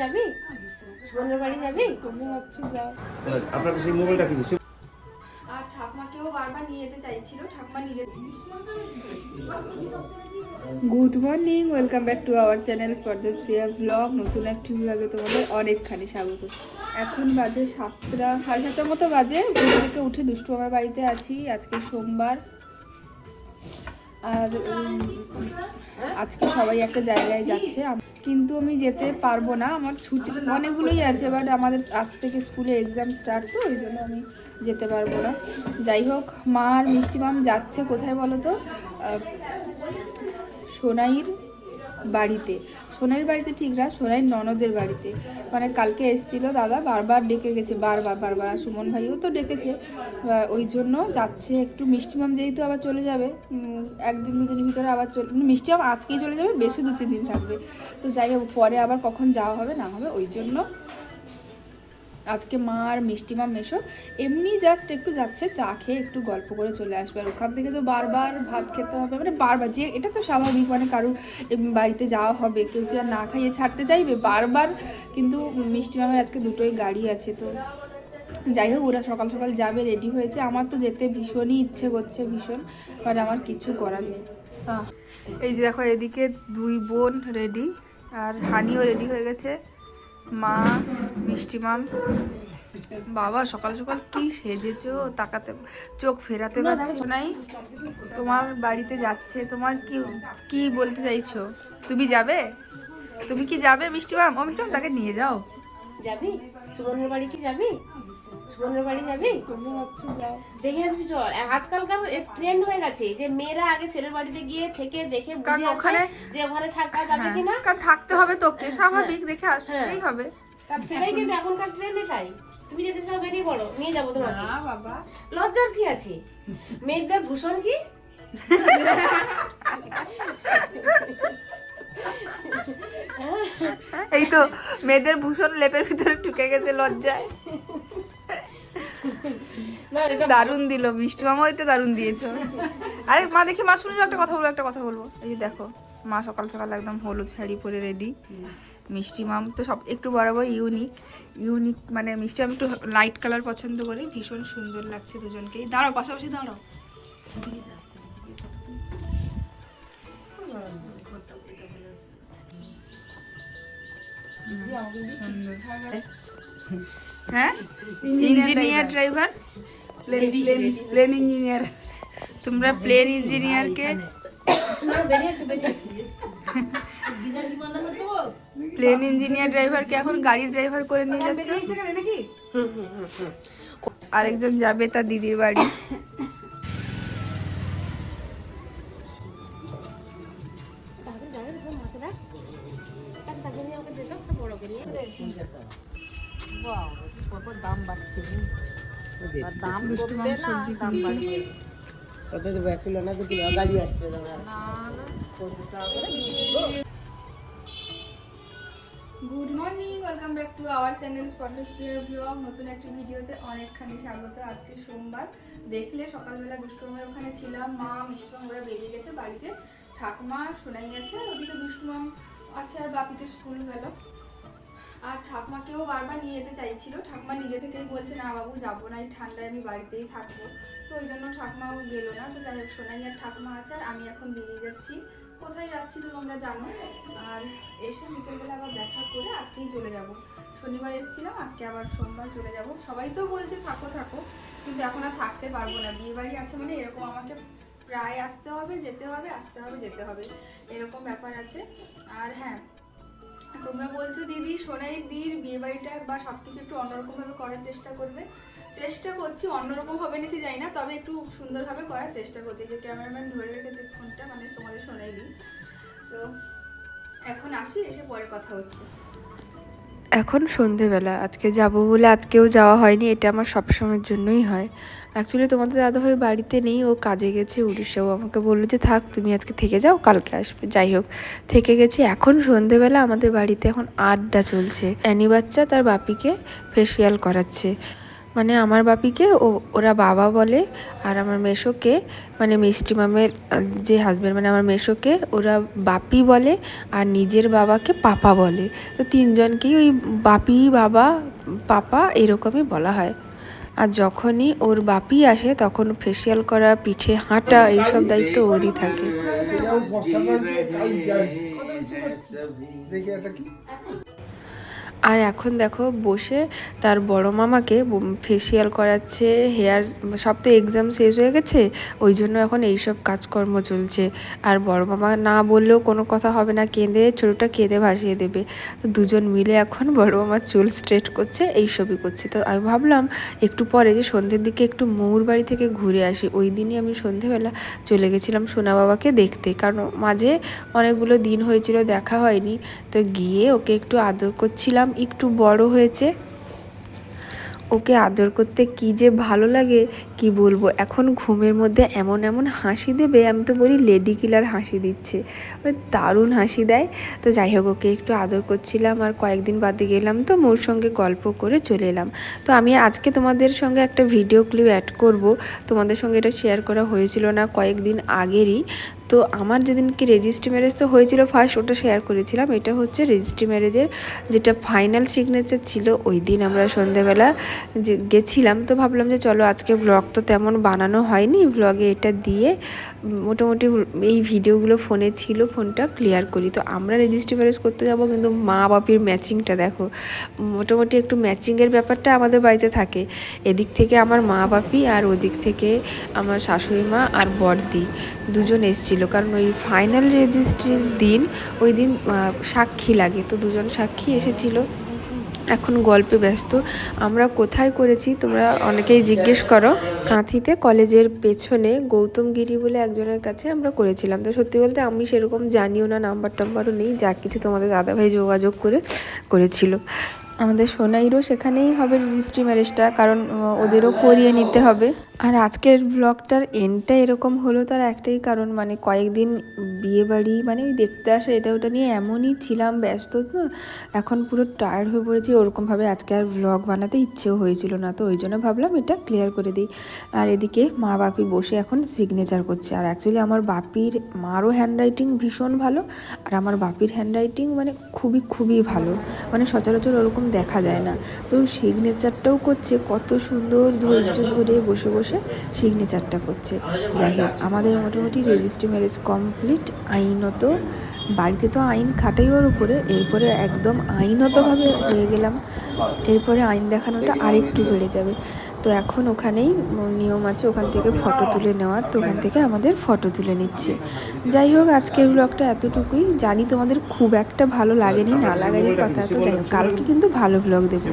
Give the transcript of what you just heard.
যাবি? বাড়ি যাবি? তুমি হচ্ছে যাও আপনাকে সেই মোবাইলটা কিনেছি আর ঠাকমাকেও বারবার নিয়ে যেতে চাইছিল ঠাকমা নিজে good morning welcome back to our channel স্পর্দাস Priya blog নতুন একটি ব্লগে তোমাদের অনেকখানি স্বাগত। এখন বাজে সাতটা সাড়ে সাতটার মতো বাজে। ঘুম থেকে উঠে দুষ্টু আমার বাড়িতে আছি। আজকে সোমবার। আর আজকে সবাই একটা জায়গায় যাচ্ছে। কিন্তু আমি যেতে পারব না। আমার ছুটি অনেকগুলোই আছে বাট আমাদের আজ থেকে স্কুলে এক্সাম স্টার্ট তো ওই জন্য আমি যেতে পারব না। যাই হোক, মা আর মিষ্টি মাম যাচ্ছে কোথায় বলো তো? সোনাইর বাড়িতে। সোনাইয়ের বাড়িতে ঠিক না, সোনাইয়ের ননদের বাড়িতে। মানে কালকে এসেছিল দাদা, বারবার ডেকে গেছে, বারবার বারবার। আর সুমন ভাইও তো ডেকেছে। ওই জন্য যাচ্ছে একটু মিষ্টি মাম যেহেতু আবার চলে যাবে একদিন দু দিনের ভিতরে আবার চলে মানে মিষ্টি মাম আজকেই চলে যাবে, বেশি দু তিন দিন থাকবে। তো যাই হোক, পরে আবার কখন যাওয়া হবে না হবে, ওই জন্য আজকে মা আর মিষ্টি মা মেশো এমনি জাস্ট একটু যাচ্ছে, চা খেয়ে একটু গল্প করে চলে আসবে। আর ওখান থেকে তো বারবার ভাত খেতে হবে মানে বারবার যে, এটা তো স্বাভাবিক মানে কারোর বাড়িতে যাওয়া হবে, কেউ কি আর না খাইয়ে ছাড়তে চাইবে, বারবার কিন্তু মিষ্টি মামের আজকে দুটোই গাড়ি আছে, তো যাই হোক, ওরা সকাল সকাল যাবে রেডি হয়েছে। আমার তো যেতে ভীষণই ইচ্ছে করছে, ভীষণ বাট আমার কিছু করার নেই। এই যে দেখো, এদিকে দুই বোন রেডি আর হানিও রেডি হয়ে গেছে। মা মিষ্টি মাম। বাবা সকাল সকাল কি সেজেছ? তাকাতে চোখ ফেরাতে পারছ নাই? তোমার বাড়িতে যাচ্ছে তোমার কি কি বলতে চাইছো? তুমি যাবে? তুমি কি যাবে মিষ্টি মাম? মিষ্টি তাকে নিয়ে যাও। যাবি? সুবর্ণের বাড়ি কি যাবি? সুবর্ণের বাড়ি যাবি? যাও। দেখে আসবি চল। আজকালকার ট্রেন্ড হয়ে গেছে যে মেয়েরা আগে ছেলের বাড়িতে গিয়ে থেকে দেখে কারণ ওখানে- যে ওখানে থাকা যাবে হ্যাঁ, কিনা। কারণ থাকতে হবে তোকে স্বাভাবিক দেখে আসতেই হবে। সেটাই কিন্তু এখনকার ট্রেন্ড এটাই। তুমি যেতে চাও বেরিয়ে পড়ো নিয়ে যাব তোমাকে। না বাবা। লজ্জার কি আছে? মেয়েদের ভূষণ কি? এই তো মেয়েদের ভূষণ লেপের ভিতরে ঢুকে গেছে লজ্জায়। দারুণ দিল মিষ্টি মামা হইতে দারুণ দিয়েছ। আরে মা দেখি মা শুনে একটা কথা বলব একটা কথা বলব। এই দেখো মা সকাল সকাল একদম হলুদ শাড়ি পরে রেডি মিষ্টি মাম তো সব একটু বরাবর ইউনিক ইউনিক মানে মিষ্টি মাম একটু লাইট কালার পছন্দ করি ভীষণ সুন্দর লাগছে দুজনকেই। দাঁড়াও পাশাপাশি দাঁড়াও। সুন্দর। হ্যাঁ? ইঞ্জিনিয়ার ড্রাইভার প্লেন ইঞ্জিনিয়ার তোমরা প্লেন ইঞ্জিনিয়ারকে প্লেন ইঞ্জিনিয়ার ড্রাইভারকে এখন গাড়ির ড্রাইভার করে নিয়ে যাচ্ছে? আরেকজন যাবে তার দিদির বাড়ি। তাহলে কত দেবো। এক কিলো না দু কিলো গাড়ি আসছে দাদা। Good morning welcome back to our channel স্পটেস blog নতুন একটি ভিডিওতে অনেকখানি স্বাগত। আজকে সোমবার। দেখলে সকালবেলা দুষ্টুমামের ওখানে ছিলাম। মা মিষ্টুমাম ওরা বেরিয়ে গেছে বাড়িতে। ঠাকুমা শোনাই গেছে ওদিকে দুষ্টুমাম আছে আর বাপিতে স্কুল গেল। আর ঠাকুমাকেও বারবার নিয়ে যেতে চাইছিল। ঠাকুমা নিজে থেকেই বলছে, না বাবু, যাব না, এই ঠান্ডায় আমি বাড়িতেই থাকব। তো ওই জন্য ঠাকুমাও গেল না। তো যাই হোক সোনাই আর ঠাকুমা আছে, আর আমি এখন বেরিয়ে যাচ্ছি। কোথায় যাচ্ছি তো তোমরা জানো? আর এসে বিকেলবেলা আবার দেখা করে আজকেই চলে যাব। শনিবার এসেছিলাম, আজকে আবার সোমবার চলে যাব। সবাই তো বলছে, থাকো থাকো। কিন্তু এখন আর থাকতে পারব না। বিয়ে বাড়ি আছে মানে এরকম আমাকে প্রায় আসতে হবে, যেতে হবে, আসতে হবে, যেতে হবে। এরকম ব্যাপার আছে। আর হ্যাঁ তোমরা বলছো দিদি সোনাইয়ের দিদির বিয়ে বাড়িটা বা সব কিছু একটু অন্যরকমভাবে করার চেষ্টা করবে। চেষ্টা করছি অন্যরকম হবে নাকি যাই না, তবে একটু সুন্দরভাবে করার চেষ্টা করছি। যে ক্যামেরাম্যান ধরে রেখেছে ফোনটা মানে তোমাদের সোনাই দিই তো এখন আসি, এসে পরে কথা হচ্ছে। এখন সন্ধেবেলা, আজকে যাব বলে আজকেও যাওয়া হয়নি, এটা আমার সবসময়ের জন্যই হয়। অ্যাকচুয়ালি তোমাদের দাদাভাই বাড়িতে নেই, ও কাজে গেছে উড়িষ্যা ও আমাকে বলল যে, থাক, তুমি আজকে থেকে যাও, কালকে আসবে, যাই হোক। থেকে গেছি, এখন সন্ধেবেলা আমাদের বাড়িতে এখন আড্ডা চলছে। অ্যানি বাচ্চা তার বাপিকে ফেসিয়াল করাচ্ছে। মানে আমার বাপিকে, ও, ওরা বাবা বলে, আর আমার মেশোকে মানে মিষ্টি মামের, যে হাজব্যান্ড মানে আমার মেশোকে, ওরা বাপি বলে, আর নিজের বাবাকে পাপা বলে। তো তিনজনকেই ওই বাপি, বাবা, পাপা এরকমই বলা হয়। আর যখনই ওর বাপি আসে, তখন ফেসিয়াল করা, পিঠে হাঁটা, এইসব দায়িত্ব ওরই থাকে। আর এখন দেখো বসে তার বড় মামাকে ফেসিয়াল করাচ্ছে হেয়ার সব তো এক্সাম শেষ হয়ে গেছে, ওই জন্য এখন এইসব কাজকর্ম চলছে। আর বড় মামা না বললেও কোনো কথা হবে না, কেঁদে ছোটোটা কেঁদে ভাসিয়ে দেবে। তো দুজন মিলে এখন বড় মামার চুল স্ট্রেট করছে, এইসবই করছে। তো আমি ভাবলাম একটু পরে যে সন্ধ্যের দিকে একটু মৌর বাড়ি থেকে ঘুরে আসি। ওই দিনই আমি সন্ধেবেলা চলে গেছিলাম সোনা বাবাকে দেখতে। কারণ মাঝে অনেকগুলো দিন হয়েছিল, দেখা হয়নি। তো গিয়ে ওকে একটু আদর করছিলাম একটু বড় হয়েছে। ওকে আদর করতে কি যে ভালো লাগে কি বলব? এখন ঘুমের মধ্যে এমন এমন হাসি দেবে, আমি তো বলি লেডি কিলার হাসি দিচ্ছে। ওই দারুণ হাসি দেয়। তো যাই হোক, ওকে একটু আদর করছিলাম আর কয়েকদিন বাদে গেলাম তো মোর সঙ্গে গল্প করে চলে এলাম। তো আমি আজকে তোমাদের সঙ্গে একটা ভিডিও ক্লিপ অ্যাড করব। তোমাদের সঙ্গে এটা শেয়ার করা হয়েছিল না কয়েকদিন আগেরই। তো আমার যেদিনকে রেজিস্ট্রি ম্যারেজ তো হয়েছিল ফার্স্ট ওটা শেয়ার করেছিলাম। এটা হচ্ছে রেজিস্ট্রি ম্যারেজের যেটা ফাইনাল সিগনেচার ছিল, ওই দিন আমরা সন্ধেবেলা যে গেছিলাম। তো ভাবলাম যে চলো আজকে ব্লগ তো তেমন বানানো হয়নি ব্লগে এটা দিয়ে। মোটামুটি এই ভিডিওগুলো ফোনে ছিল ফোনটা ক্লিয়ার করি। তো আমরা রেজিস্ট্রি ম্যারেজ করতে যাব, কিন্তু মা বাপির ম্যাচিংটা দেখো। মোটামুটি একটু ম্যাচিংয়ের ব্যাপারটা আমাদের বাড়িতে থাকে। এদিক থেকে আমার মা বাপি আর ওদিক থেকে আমার শাশুড়ি মা আর বড়দি দুজন এসেছিল। কারণ ওই ফাইনাল রেজিস্ট্রির দিন, ওই দিন সাক্ষী লাগে। তো দুজন সাক্ষী এসেছিল। এখন গল্পে ব্যস্ত। আমরা কোথায় করেছি তোমরা অনেকেই জিজ্ঞেস করো। কাঁথিতে কলেজের পেছনে গৌতমগিরি বলে একজনের কাছে আমরা করেছিলাম। তো সত্যি বলতে আমি সেরকম জানিও না, নাম্বার টাম্বারও নেই, যা কিছু তোমাদের দাদাভাই যোগাযোগ করে, করেছিল। আমাদের সোনাইরও সেখানেই হবে রেজিস্ট্রি ম্যারেজটা, কারণ ওদেরও করিয়ে নিতে হবে। আর আজকের ব্লগটার এন্ডটা এরকম হলো তার একটাই কারণ মানে কয়েকদিন বিয়ে বাড়ি মানে ওই দেখতে আসা এটা ওটা নিয়ে এমনই ছিলাম ব্যস্ত, তো এখন পুরো টায়ার্ড হয়ে পড়েছি। ওরকমভাবে আজকে আর ব্লগ বানাতে ইচ্ছেও হয়েছিল না, তো ওই জন্য ভাবলাম এটা ক্লিয়ার করে দিই। আর এদিকে মা বাপি বসে এখন সিগনেচার করছে। আর অ্যাকচুয়ালি আমার বাপির, মারও হ্যান্ডরাইটিং ভীষণ ভালো, আর আমার বাপির হ্যান্ডরাইটিং মানে খুবই খুবই ভালো। মানে সচরাচর ওরকম দেখা যায় না। তো সিগনেচারটাও করছে, কত সুন্দর ধৈর্য ধরে বসে বসে সিগনেচারটা করছে। যাই হোক, আমাদের মোটামুটি রেজিস্ট্রি ম্যারেজ কমপ্লিট আইনত, বাড়িতে তো আইন খাটাই ওর উপরে, এরপরে একদম আইনতভাবে হয়ে গেলাম। এরপরে আইন দেখানোটা আরেকটু বেড়ে যাবে। তো এখন ওখানেই নিয়ম আছে, ওখান থেকে ফটো তুলে নেওয়ার, তো ওখান থেকে আমাদের ফটো তুলে নিচ্ছে। যাই হোক, আজকের ব্লগটা এতটুকুই। জানি তোমাদের খুব একটা ভালো লাগেনি, না লাগারই কথা, তো যাই কালকে কিন্তু ভালো ব্লগ দেবো।